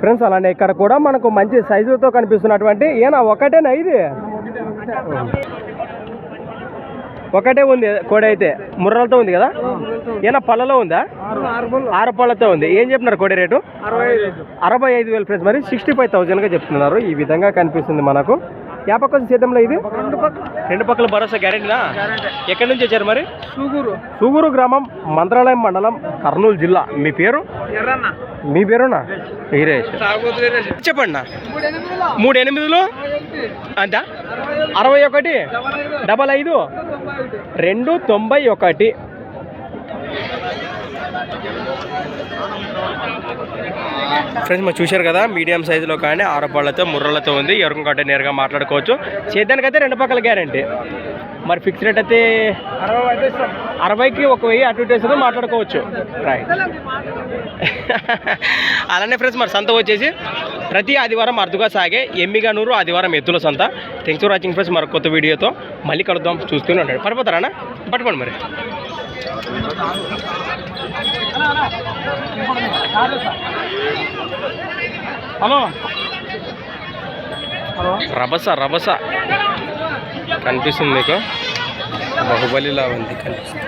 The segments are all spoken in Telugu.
ఫ్రెండ్స్ అలానే ఇక్కడ కూడా మనకు మంచి సైజుతో కనిపిస్తున్నటువంటి ఏనా ఒకటేనా ఇది? ఒకటే ఉంది కోడి అయితే. ముర్రలతో ఉంది కదా? ఏనా పళ్ళలో ఉందా? ఆరు పళ్ళతో ఉంది. ఏం చెప్పినారు కోడి రేటు? అరవై ఐదు. వేలు ఫ్రెండ్స్ మరి సిక్స్టీ ఫైవ్ థౌజండ్గా చెప్తున్నారు. ఈ విధంగా కనిపిస్తుంది మనకు. యాపకొండ సేద్యంలో ఇది? రెండు పక్కల. భరోసా గ్యారెంటీనా? ఎక్కడి నుంచి వచ్చారు మరి? సూగూరు. సూగూరు గ్రామం మంత్రాలయం మండలం కర్నూలు జిల్లా. మీ పేరు? మీ పేరునా? చెప్పండి మూడు ఎనిమిదిలో మూడు ఎనిమిదిలు అంత? అరవై ఒకటి? డబల్ ఐదు? రెండు తొంభై ఒకటి. ఫ్రెండ్స్ మరి చూశారు కదా మీడియం సైజులో కానీ ఆరపాళ్ళతో ముర్రలతో ఉంది. ఎవరికి కంటే నేరుగా మాట్లాడుకోవచ్చు. చేద్దానికైతే రెండు పక్కల గ్యారంటీ మరి ఫిక్స్ రేట్ అయితే అరవై అరవైకి ఒక వెయ్యి అటు ఇటు వేసుకుని మాట్లాడుకోవచ్చు. రైట్ అలానే ఫ్రెండ్స్ మరి సంత వచ్చేసి ప్రతి ఆదివారం అరుదుగా సాగే ఎమ్మిగానూరు ఆదివారం ఎత్తుల సంత. థ్యాంక్స్ ఫర్ వాచింగ్ ఫ్రెండ్స్ మరి కొత్త వీడియోతో మళ్ళీ కలుద్దాం. చూస్తూనే ఉండండి. పడిపోతారా పట్టుకోండి మరి. హలో. రభస రభస. కనిపిస్తుంది మీకు బాహుబలిలా ఉంది కనిపిస్తుంది.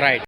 రైట్.